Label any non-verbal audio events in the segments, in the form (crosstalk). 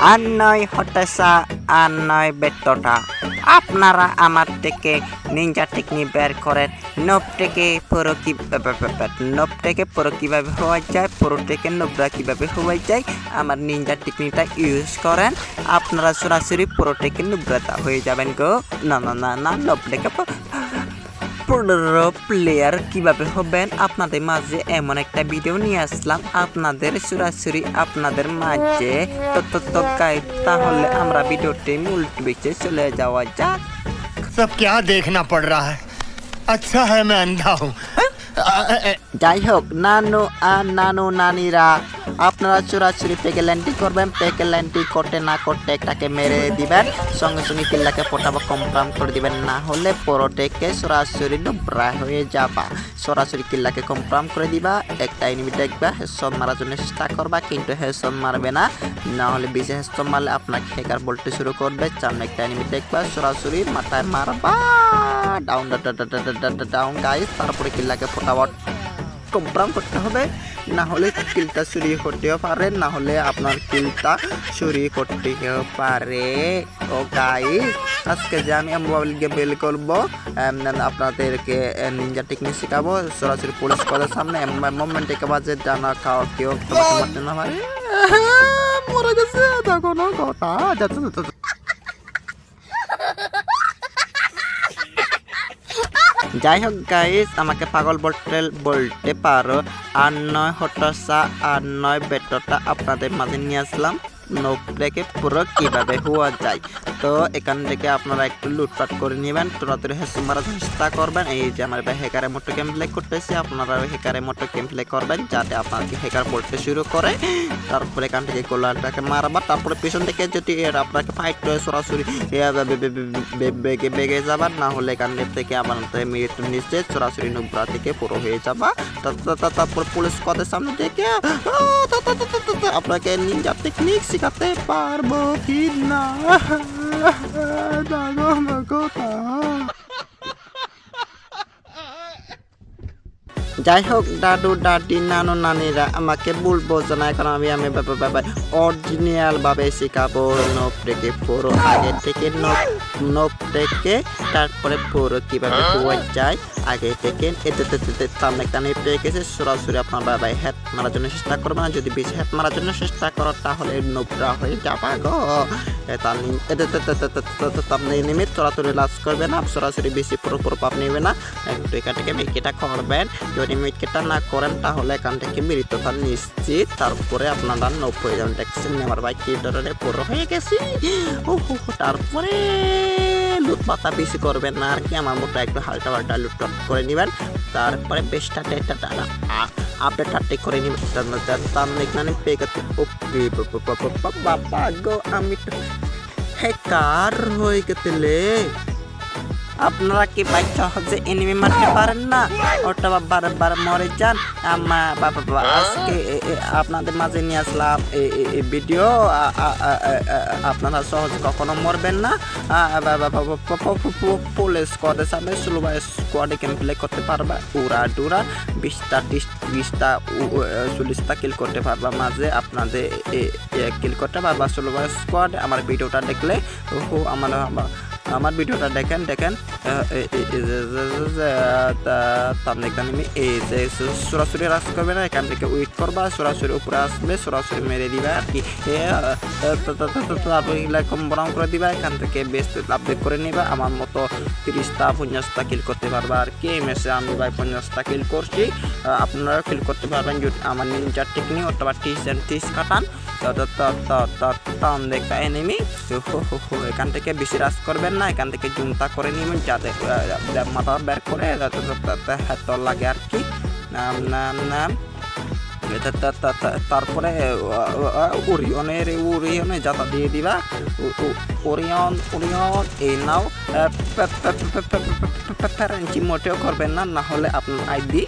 আর নয় হতাশা আর নয় ব্যর্থতা আপনারা আমার থেকে নিনজা টেকনিক বের করেন। নব থেকে পুরো কি নব থেকে পুরো কীভাবে হওয়া যায়, পুরো থেকে নবরা কীভাবে হওয়া যায়, আমার নিনজা টেকনিকটা ইউজ করেন। আপনারা সরাসরি পুরো থেকে নুব্রতা হয়ে যাবেন গো। না না না না নব থেকে পনেরো প্লেয়ার কিভাবে হবেন আপনাদের মাঝে এমন একটা ভিডিও নিয়ে আসলাম আপনাদের সরাসরি আপনাদের মাঝে তো তো তো গাইড তাহলে আমরা ভিডিওটি মূল টপিকে চলে যাওয়া যাক सब क्या देखना पड़ रहा है अच्छा है मैं अंधा हूँ যাই হোক, নানু আর নানু নানিরা, আপনারা চোরাচুরি পেকেল্যান্ডি করবেন, পেকে পেকেল্যান্ডি করতে না করতে একটাকে মেরে দিবেন, সঙ্গে সঙ্গে কিল্লাকে পটাবা কমপ্রাম করে দিবেন, না হলে পরোটেকে সরাসরি ডুবরা হয়ে যাবা। সরাসরি কিল্লাকে কমপ্রাম করে দিবা, একটা এনিমি দেখবা, হেডশট মারার জন্য চেষ্টা করবা, কিন্তু হেডশট মারবে না। না হলে বেশি হেডশট মারলে আপনাকে হেকার বলতে শুরু করবে, সামনে একটা এনিমি দেখবা সরাসরি মাথায় মারবা। ডাউন ডাউন গাইস তারপরে কিল্লাকে ফটাফট কমপ্রাম করতে হবে। না হলে কিলটা চুরি করতেও পারে, না হলে আপনার কিলটা চুরি করতেও পারে। ও গাইস আজকে যে আমি মোবাইল গেম বেল করব আপনাদেরকে নিনজা টেকনিক শেখাবো। সরাসরি পুলিশ কলের সামনে মোমেন্ট থেকে বাজে, জানা খাওয়া কেউ না পারে মরে গেছে দেখো না কথা। যাচ্ছে যাই হোক গাইস আমাকে পাগল বলতে বলতে পারো, আর নয় হতাশা, আর নয় বেটটা আপনাদের মাঝে নিয়ে আসলাম। নোক থেকে পুরো কীভাবে হওয়া যায়। তো এখান থেকে আপনারা একটু লুটপাট করে নেবেন। তোরাতরি হেসু মারার চেষ্টা করবেন। এই যে আমার ভাই মোটো গেম প্লে করতেছি আপনারা হেকারে মোটো গেম প্লে করবেন, যাতে আপনাকে হেকার বলতে শুরু করে। তারপরে এখান থেকে গোলাটাকে মারবা। তারপরে পিছন থেকে যদি এর আপনাকে ফাইট করে সরাসরি বেগে বেগে যাবার না হলে এখান থেকে আপনাদের মৃত্যু নিচে সরাসরি নুবরা থেকে পুরো হয়ে যাবা। তারপর পুলিশ কদের সামনে থেকে আপনাকে নিনজা টেকনিক শেখাতে পারব কি না? (laughs) দাগো মাগো যাই হোক দাদু দাদি নানু নানিরা আমাকে ভুল বোঝো না এখন আমি আমি অরিজিনাল ভাবে শেখাবো নব থেকে পুরো আগে থেকে নব নব থেকে তারপরে পুরো কীভাবে হওয়া যায় আগে থেকে এতে সামনে কানে পেয়ে গেছে সরাসরি আপনার বাবাই হ্যাট মারার জন্য চেষ্টা করবে না যদি বেশি হ্যাট মারার জন্য চেষ্টা করো তাহলে নোবরা হয়ে যাবা গো আপনি নেমে লাস করবে না সরাসরি বেশি পুরো পুরো পাপ নেবে না থেকে মেকিটা করবেন যদি মেকিটা না করেন, তাহলে এখান থেকে মৃত্যুটা নিশ্চিত। তারপরে আপনারা নব হয়ে যাবেন দেখছেন আমার ভাই কি ধরনের পুরো হয়ে গেছি। তারপরে লুট পাতা বেশি করবেন না আর কি। আমার মতো একটু হালকা হালকা লুটপাট করে নেবেন। তারপরে বেশটা টেটা আপডেট আপডেট করে নেবেন। তার এখানে পেয়ে গেছে। ওকে বাবা গো, আমি তো হ্যাকার হয়ে গেছিলে আপনারা কি বাইক সহজে এনিমি মারতে পারেন না? ওটা বারবার মরে যান? আমা বাবা আজকে আপনাদের মাঝে নিয়ে আসলাম এই- ভিডিও আপনারা সহজে কখনো মরবেন না। পুলিশ স্কোয়াডের সামনে ষোলো বাই স্কোয়াডে গেম প্লে করতে পারবা। উড়া ডুরা বিশটা বিশটা চল্লিশটা কিল করতে পারবা মাঝে। আপনাদের কিল করতে পারবা ষোলো বাই স্কোয়াড আমার ভিডিওটা দেখলে আমার আমার- ভিডিওটা দেখেন দেখেন তাহলে এখানে আমি এই যে সরাসরি রাস করবে না এখান থেকে উইট করবা সরাসরি উপরে আসবে সরাসরি মেরে দিবা আর কি তারপর এরকম ব্রাউন করে দিবা এখান থেকে বেস্ট আপডেট করে নিবা আমার মতো তিরিশটা পঞ্চাশটা কিল করতে পারবা আর কি মেসে আমি ভাই পঞ্চাশটা কিল করছি আহ, আপনারাও কিল করতে পারবেন যদি আমার নিনজার টেকনিক অথবা টিস অ্যান্ড টিস কাটান একটা এনিমি এখান থেকে বেশি রাস করবেন না এখান থেকে জুমতা করে নিবেন যাতে মাথা বের করে যাতে লাগে আর কি। তারপরে ওরিয়নের ওরিয়নে যাতা দিয়ে দিবা। ওরিয়ন ওরিয়ন এই নাও। প্যারেন্টি মোটেও করবেন না না হলে আপনার ID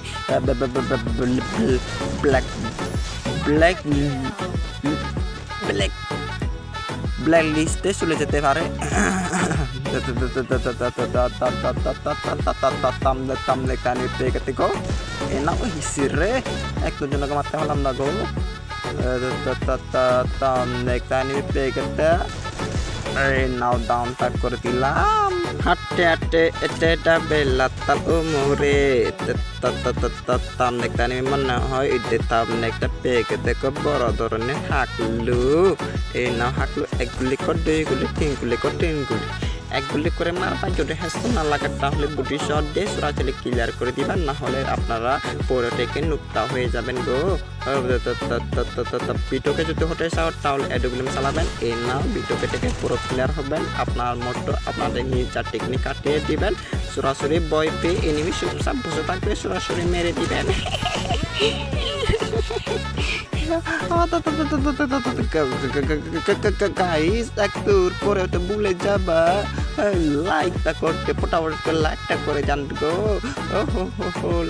black black black black লিস্টে চলে যেতে পারে। তামলে কানে পেয়ে গেতে গো এ না হিসির রে এক দুজনকে মারতে হলাম না গো দেখতে নিবি পেয়ে গেতে এই নাও ডাউনটা করে দিলাম হাঁটতে হাঁটতে এটা এটা বেলা তাল ও মোরে তাম দেখতে নিবি মনে হয় এটা তাম একটা গেতে খুব বড় ধরনের হাঁকলু এই নাও হাঁকলু এক গুলি কর দুই গুলি তিন গুলি কর তিন গুলি এক গুলি করে মারবা, যদি হেসতে না লাগে তাহলে বুটি শট দিয়ে সরাসরি ক্লিয়ার করে দিবেন না হলে আপনারা পরে থেকে নুকটা হয়ে যাবেন গো। বিটোকে যদি হতে চাও তাহলে এডুগুলিম চালাবেন। এই না, বিটোকে থেকে পুরো ক্লিয়ার হবেন। আপনার মতো আপনাদের নিজের টেকনিক কাটিয়ে দিবেন। সরাসরি বয় পেয়ে এনিমি সব বসে থাকবে, সরাসরি মেরে দিবেন। (laughs) গাইস একটু পরে তো ভুলে যাবা লাইকটা করতে ফটাফট করে লাইকটা করে জান গো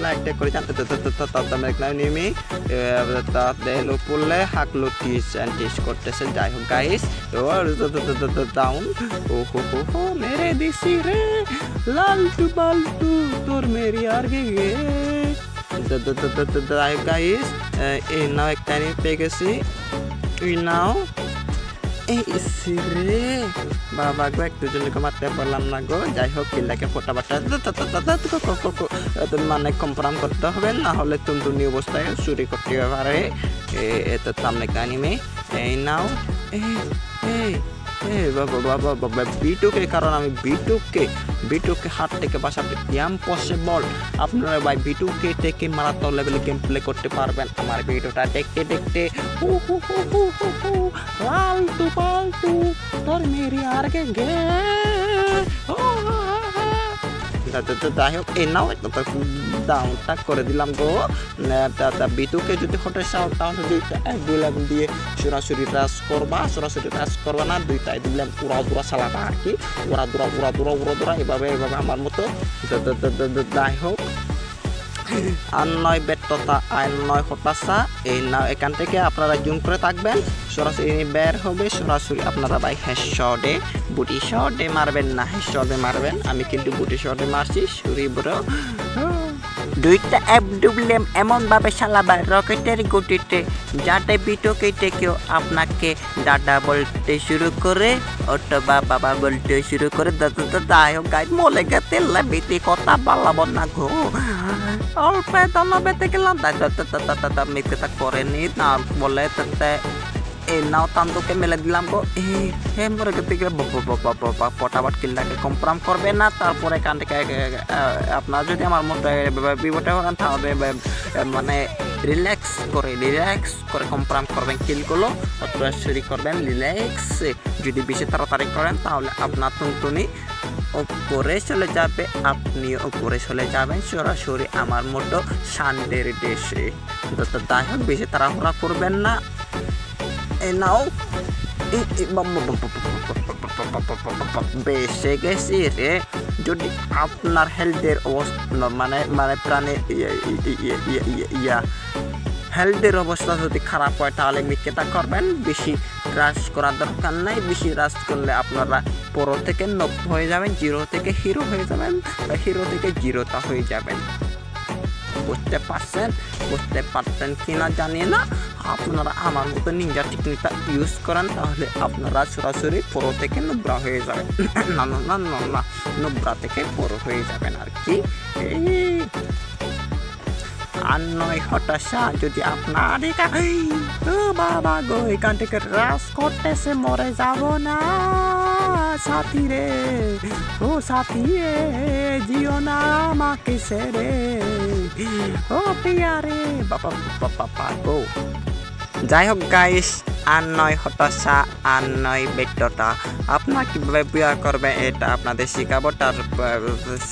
লাইকটা করে জান তোমরা না নেমে দেলো পড়লে হাকলো টিস অ্যান্ড টিস করতেছে যাই হোক গাইস ডাউন ও হো হো হো মেরে দিছি রে লালটু বালটু তোর মেরি আর গে গে গাইস এই নাও একটা নিয়ে পেয়ে গেছি এই নাও এই রে বাবা গো একটু জনকে মারতে পারলাম না গো যাই হোক কিল্লাকে ফোটা বাটা মানে কনফার্ম করতে হবে না হলে তুমতুনি অবস্থায় চুরি করতে পারে এত সামনে কানিমে এই নাও এই বিটুকে কারণ আমি বিটুকে বিটুকে হাত থেকে বাঁচাতে ইম্পসিবল আপনারা ভাই বিটুকে থেকে মারাত্মক লেভেলে গেম প্লে করতে পারবেন। আমার ভিডিওটা দেখতে দেখতে ফালতু ফালতু তোর মেরি আর গে। যাই হোক, এই নাও একটা ডাউনটা করে দিলাম গো। বিটুকে যদি হটে চাও তাহলে দুইটা এক, দুই দিয়ে সরাসরি রাস করবা, সরাসরি রাস করবা না, দুইটাই দিলাম উড়া দুরা চালাবা আর কি। উড়া দুরা উড়া দুরা উড়া দুরা এভাবে এভাবে আমার মতো। যাই হোক। আর নয় ব্যর্থতা আর নয় হতাশা। এই না এখান থেকে আপনারা জুম করে থাকবেন। সরাসরি বের হবে, সরাসরি আপনারা ভাই হেডশটে বুটি শর্টে মারবেন না হেডশটে মারবেন। আমি কিন্তু বুটি শর্টে মারছি, সুরি বড় দুইটা অ্যাপ ডুবলেম এমনভাবে চালাবা রকেটের গতিতে যাতে বিটকে কেউ আপনাকে দাদা বলতে শুরু করে, অথবা বাবা বলতে শুরু করে, দাদা হোক গাই মলে গেতে লাবিতে কথা বলাবো না গো। অল্প দল বেতে গেলাম, দাদা মিথ্যা করেনি না বলে তাতে এই নাও তান্দুকে মেলে দিলাম গো। হে মরে গেলে পটাপট কিল্লাকে কনফার্ম করবে না, তারপরে এখান থেকে আপনার যদি আমার মতো বিপদে হন, তাহলে মানে রিল্যাক্স করে রিল্যাক্স করে কনফার্ম করবেন কিলগুলো, অথবা করবেন রিল্যাক্স যদি বেশি তাড়াতাড়ি করেন, তাহলে আপনার টুনটুনি উপরে চলে যাবে, আপনিও উপরে চলে যাবেন, সরাসরি আমার মতো শান্তির দেশে। তো তো যাই হোক, বেশি তাড়াহুড়া করবেন না। And now, বেঁচে গেছি রে যদি আপনার হেলথের অবস্থা মানে মানে প্রাণে ইয়া হেলথের অবস্থা যদি খারাপ হয় তাহলে মিথ্যেটা করবেন বেশি রাশ করার দরকার নাই বেশি রাশ করলে আপনারা পরো থেকে নব্বই হয়ে যাবেন জিরো থেকে হিরো হয়ে যাবেন বা হিরো থেকে জিরোটা হয়ে যাবেন বুঝতে পারছেন? বুঝতে পারছেন কি না জানি না। আপনারা আমার মতো নিনজা টেকনিকটা ইউজ করেন, তাহলে আপনারা সরাসরি পরো থেকে নোবরা হয়ে যাবেন। (coughs) না না না না না, নোবরা থেকে পরো হয়ে যাবেন আর কি। আর নয়, হতাশা, যদি আপনার বাবা গো, এখান থেকে রাস করতেছে, মরে যাব না। সাথী রে ও সাথী জিও না আমাকে সেরে যাই হোক গাইস আর নয় হতাশা আর নয় ব্যর্থতা আপনার কীভাবে বিয়ার করবে এটা আপনাদের শেখাবো তার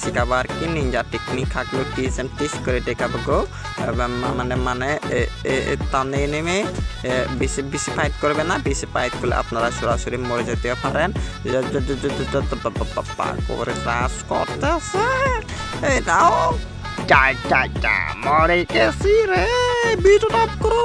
শেখাবো আর কি নিনজা টেকনিক থাকল টিস অ্যান্ড টিস করে দেখাবো গো মানে মানে টানে নেমে বেশি বেশি ফাইট করবে না বেশি ফাইট করলে আপনারা সরাসরি মরে যেতে পারেন য- য- য- যা যা যা মরে কেসি রে বিট অফ করো